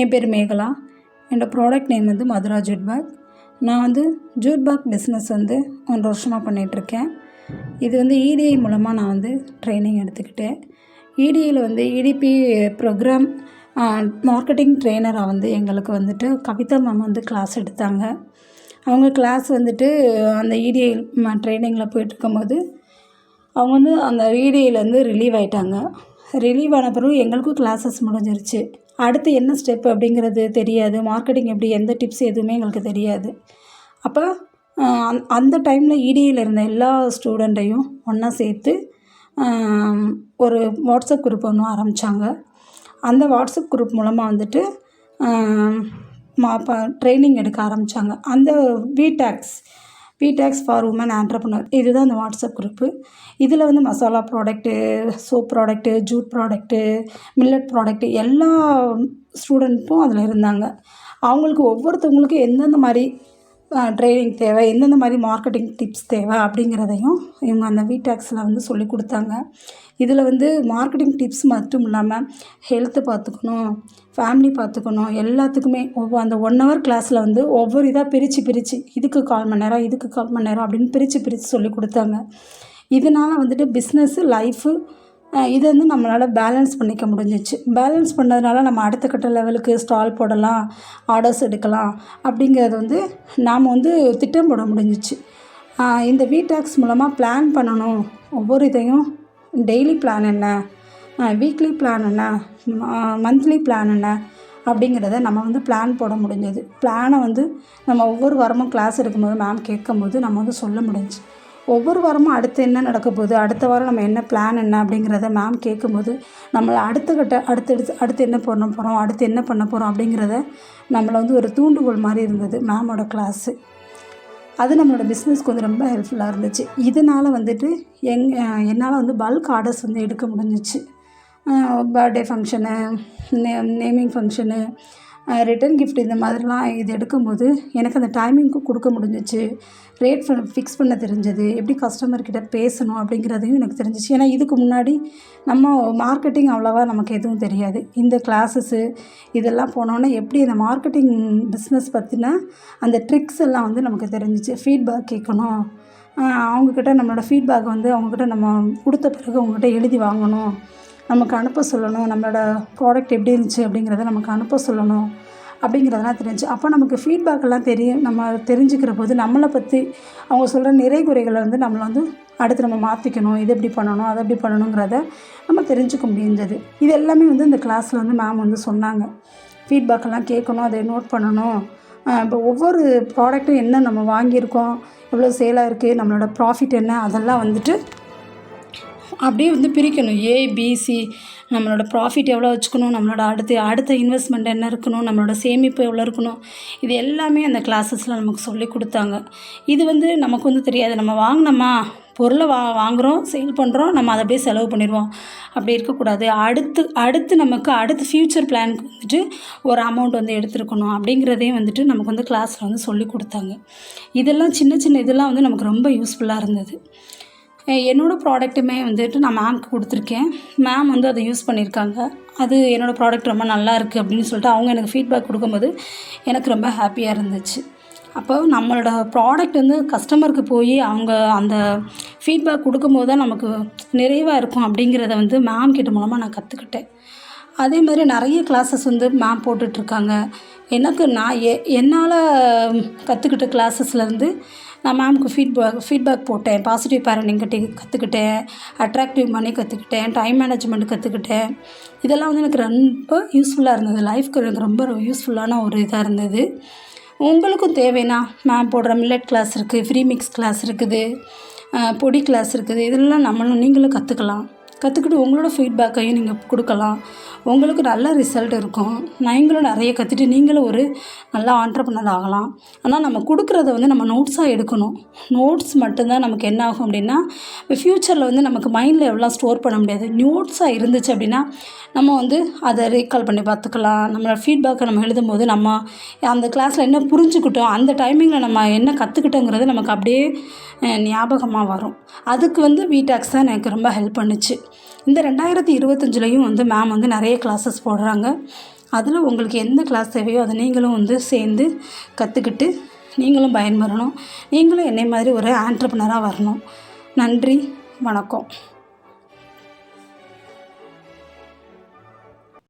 என் பேர் மேகலா. என்னோடய product name வந்து மதுரா ஜூட் பேக் நான் வந்து ஜூட் பேக் பிஸ்னஸ் வந்து ஒன்றரை வருஷமாக பண்ணிகிட்ருக்கேன் இது வந்து இடிஐ மூலமாக நான் வந்து ட்ரைனிங் எடுத்துக்கிட்டேன். இடிஐயில் வந்து இடிபி ப்ரோக்ராம் மார்க்கெட்டிங் ட்ரெயினராக வந்து எங்களுக்கு வந்துட்டு கவிதா மேம் வந்து கிளாஸ் எடுத்தாங்க. அவங்க கிளாஸ் வந்துட்டு அந்த இடிஐ ட்ரைனிங்கில் போயிட்டுருக்கும்போது அவங்க வந்து அந்த இடிஐலேருந்து ரிலீவ் ஆகிட்டாங்க ரிலீவ் ஆன பிறகு எங்களுக்கும் கிளாஸஸ் முடிஞ்சிருச்சு. அடுத்து என்ன ஸ்டெப் அப்படிங்கிறது தெரியாது. மார்க்கெட்டிங் எப்படி எந்த டிப்ஸ் எதுவுமே எங்களுக்கு தெரியாது. அப்போ அந் அந்த டைமில் இடியில் இருந்த எல்லா ஸ்டூடெண்ட்டையும் ஒன்றா சேர்த்து ஒரு வாட்ஸ்அப் குரூப் ஒன்று ஆரம்பித்தாங்க அந்த வாட்ஸ்அப் குரூப் மூலமாக வந்துட்டு மா ப ட்ரைனிங் எடுக்க ஆரம்பித்தாங்க அந்த விடேக்ஸ் விடேக்ஸ் ஃபார் உமன் ஆண்டர்பனர் இதுதான் அந்த வாட்ஸ்அப் குரூப்பு இதில் வந்து masala product soap product jute product millet product எல்லா ஸ்டூடெண்ட்டும் அதில் இருந்தாங்க. அவங்களுக்கு ஒவ்வொருத்தவங்களுக்கும் எந்தெந்த மாதிரி ட்ரைனிங் தேவை எந்தெந்த மாதிரி மார்க்கெட்டிங் டிப்ஸ் தேவை அப்படிங்கிறதையும் இவங்க அந்த விடேக்ஸில் வந்து சொல்லி கொடுத்தாங்க. இதில் வந்து மார்க்கெட்டிங் டிப்ஸ் மட்டும் இல்லாமல் ஹெல்த்து பார்த்துக்கணும் ஃபேமிலி பார்த்துக்கணும் எல்லாத்துக்குமே ஒவ்வொரு அந்த ஒன் ஹவர் கிளாஸில் வந்து ஒவ்வொரு இதாக பிரித்து பிரித்து இதுக்கு கால் மணி நேரம் இதுக்கு கால் மணி நேரம் அப்படின்னு பிரித்து பிரித்து சொல்லி கொடுத்தாங்க. இதனால் வந்துட்டு பிஸ்னஸ்ஸு லைஃபு இதை வந்து நம்மளால் பேலன்ஸ் பண்ணிக்க முடிஞ்சிச்சு. பேலன்ஸ் பண்ணதுனால நம்ம அடுத்த கட்ட லெவலுக்கு ஸ்டால் போடலாம் ஆர்டர்ஸ் எடுக்கலாம் அப்படிங்கிறது வந்து நாம் வந்து திட்டம் போட முடிஞ்சிச்சு. இந்த வீடாக்ஸ் மூலமாக பிளான் பண்ணணும். ஒவ்வொரு இதையும் டெய்லி பிளான் என்ன? வீக்லி பிளான் என்ன? மந்த்லி பிளான் என்ன? அப்படிங்கிறத நம்ம வந்து பிளான் போட முடிஞ்சது. பிளானை வந்து நம்ம ஒவ்வொரு வாரமும் கிளாஸ் எடுக்கும்போது மேம் கேட்கும்போது நம்ம வந்து சொல்ல முடிஞ்சுச்சு. ஒவ்வொரு வாரமும் அடுத்து என்ன நடக்க போகுது? அடுத்த வாரம் நம்ம என்ன பிளான் என்ன அப்படிங்கிறத மேம் கேட்கும்போது நம்மளை அடுத்த கட்ட அடுத்தடுத்து அடுத்து என்ன பண்ண போகிறோம் அடுத்து என்ன பண்ண போகிறோம் அப்படிங்கிறத நம்மளை வந்து ஒரு தூண்டுகோல் மாதிரி இருந்தது மேமோட கிளாஸு அது நம்மளோட பிஸ்னஸ்க்கு வந்து ரொம்ப ஹெல்ப்ஃபுல்லாக இருந்துச்சு. இதனால் வந்துட்டு எங் என்னால் வந்து பல்க் ஆர்டர்ஸ் வந்து எடுக்க முடிஞ்சிச்சு. பர்த்டே ஃபங்க்ஷனு நே நேமிங் ஃபங்க்ஷனு ரிட்டன் கிஃப்ட் இந்த மாதிரிலாம் இது எடுக்கும்போது எனக்கு அந்த டைமிங்க்கு கொடுக்க முடிஞ்சிச்சு. ரேட் ஃபிக்ஸ் பண்ண தெரிஞ்சது. எப்படி கஸ்டமர்கிட்ட பேசணும் அப்படிங்கிறதையும் எனக்கு தெரிஞ்சிச்சு. ஏன்னா இதுக்கு முன்னாடி நம்ம மார்க்கெட்டிங் அவ்வளோவா நமக்கு எதுவும் தெரியாது. இந்த கிளாஸஸ்ஸு இதெல்லாம் போனோன்னே எப்படி இந்த மார்க்கெட்டிங் பிஸ்னஸ் பற்றின அந்த ட்ரிக்ஸ் எல்லாம் வந்து நமக்கு தெரிஞ்சிச்சு. ஃபீட்பேக் கேட்கணும். அவங்கக்கிட்ட நம்மளோட ஃபீட்பேக் வந்து அவங்கக்கிட்ட நம்ம கொடுத்த பிறகு அவங்கக்கிட்ட எழுதி வாங்கணும். நமக்கு அனுப்ப சொல்லணும் நம்மளோட ப்ராடக்ட் எப்படி இருந்துச்சு அப்படிங்கிறத நமக்கு அனுப்ப சொல்லணும் அப்படிங்கிறதெல்லாம் தெரிஞ்சு அப்போ நமக்கு ஃபீட்பேக்கெல்லாம் தெரியும். நம்ம தெரிஞ்சுக்கிற போது நம்மளை பற்றி அவங்க சொல்கிற நிறை குறைகளை வந்து நம்மளை வந்து அடுத்து நம்ம மாற்றிக்கணும் இது எப்படி பண்ணணும் அதை எப்படி பண்ணணுங்கிறத நம்ம தெரிஞ்சுக்க முடிஞ்சது இது எல்லாமே வந்து இந்த கிளாஸில் வந்து மேம் வந்து சொன்னாங்க. ஃபீட்பேக்கெல்லாம் கேட்கணும் அதை நோட் பண்ணணும். இப்போ ஒவ்வொரு ப்ராடக்ட்டும் என்ன நம்ம வாங்கியிருக்கோம் எவ்வளோ சேலாக இருக்குது நம்மளோட ப்ராஃபிட் என்ன அதெல்லாம் வந்துட்டு அப்படியே வந்து பிரிக்கணும். ஏபிசி நம்மளோட ப்ராஃபிட் எவ்வளோ வச்சுக்கணும்? நம்மளோட அடுத்து அடுத்த இன்வெஸ்ட்மெண்ட் என்ன இருக்கணும்? நம்மளோட சேமிப்பு எவ்வளோ இருக்கணும்? இது எல்லாமே அந்த கிளாஸஸில் நமக்கு சொல்லி கொடுத்தாங்க. இது வந்து நமக்கு வந்து தெரியாது. நம்ம வாங்கினோமா? பொருளை வா வாங்குகிறோம் சேல் பண்ணுறோம் நம்ம அதை அப்படியே செலவு பண்ணிடுவோம். அப்படி இருக்கக்கூடாது. அடுத்து அடுத்து நமக்கு அடுத்து ஃப்யூச்சர் பிளானுக்கு வந்துட்டு ஒரு அமௌண்ட் வந்து எடுத்துருக்கணும். அப்படிங்கிறதையும் வந்துட்டு நமக்கு வந்து கிளாஸில் வந்து சொல்லி கொடுத்தாங்க. இதெல்லாம் சின்ன சின்ன இதெல்லாம் வந்து நமக்கு ரொம்ப யூஸ்ஃபுல்லாக இருந்தது. என்னோடய ப்ராடக்ட்டுமே வந்துட்டு நான் மேம்க்கு கொடுத்துருக்கேன். மேம் வந்து அதை யூஸ் பண்ணியிருக்காங்க. அது என்னோடய ப்ராடக்ட் ரொம்ப நல்லா இருக்குது அப்படின்னு சொல்லிட்டு அவங்க எனக்கு ஃபீட்பேக் கொடுக்கும்போது எனக்கு ரொம்ப ஹாப்பியாக இருந்துச்சு. அப்போ நம்மளோட ப்ராடக்ட் வந்து கஸ்டமருக்கு போய் அவங்க அந்த ஃபீட்பேக் கொடுக்கும்போது தான் நமக்கு நிறைவாக இருக்கும் அப்படிங்கிறத வந்து மேம் கிட்ட மூலமாக நான் கற்றுக்கிட்டேன் அதே மாதிரி நிறைய கிளாஸஸ் வந்து மேம் போட்டுட்ருக்காங்க. எனக்கு நான் எ என்னால் கற்றுக்கிட்ட கிளாஸஸ்லேருந்து நான் மேம்க்கு ஃபீட்பேக் ஃபீட்பேக் போட்டேன். பாசிட்டிவ் பேரண்டிங் கட்டி கற்றுக்கிட்டேன் அட்ராக்டிவ் மணி கற்றுக்கிட்டேன் டைம் மேனேஜ்மெண்ட் கற்றுக்கிட்டேன் இதெல்லாம் வந்து எனக்கு ரொம்ப யூஸ்ஃபுல்லாக இருந்தது. லைஃப்க்கு எனக்கு ரொம்ப யூஸ்ஃபுல்லான ஒரு இதாக இருந்தது. உங்களுக்கும் தேவைன்னா மேம் போடுற மில்லட் கிளாஸ் இருக்குது ஃப்ரீ மிக்ஸ் கிளாஸ் இருக்குது பொடி கிளாஸ் இருக்குது. இதெல்லாம் நம்மளும் நீங்களும் கற்றுக்கலாம் கற்றுக்கிட்டு உங்களோட ஃபீட்பேக்கையும் நீங்கள் கொடுக்கலாம். உங்களுக்கு நல்ல ரிசல்ட் இருக்கும். நீங்களும் நிறைய கற்றுட்டு நீங்களும் ஒரு நல்ல ஆண்டர்பனர் ஆகலாம். ஆனால் நம்ம கொடுக்குறத வந்து நம்ம நோட்ஸாக எடுக்கணும். நோட்ஸ் மட்டும்தான் நமக்கு என்ன ஆகும் அப்படின்னா ஃப்யூச்சரில் வந்து நமக்கு மைண்டில் எவ்வளோ ஸ்டோர் பண்ண முடியாது. நோட்ஸாக இருந்துச்சு அப்படின்னா நம்ம வந்து அதை ரீகால் பண்ணி பார்த்துக்கலாம். நம்மளோட ஃபீட்பேக்கை நம்ம எழுதும்போது நம்ம அந்த கிளாஸில் என்ன புரிஞ்சுக்கிட்டோம் அந்த டைமிங்கில் நம்ம என்ன கற்றுக்கிட்டோங்கிறது நமக்கு அப்படியே ஞாபகமாக வரும். அதுக்கு வந்து வீடாக்ஸ் தான் எனக்கு ரொம்ப ஹெல்ப் பண்ணுச்சு. இந்த ரெண்டாயிரத்தி இருபத்தஞ்சிலையும் வந்து மேம் வந்து நிறைய கிளாஸஸ் போடுறாங்க. அதில் உங்களுக்கு எந்த கிளாஸ் தேவையோ அதை நீங்களும் வந்து சேர்ந்து கற்றுக்கிட்டு நீங்களும் பயன்பெறணும். நீங்களும் என்னை மாதிரி ஒரு ஆண்டர்பனராக வரணும். நன்றி வணக்கம்.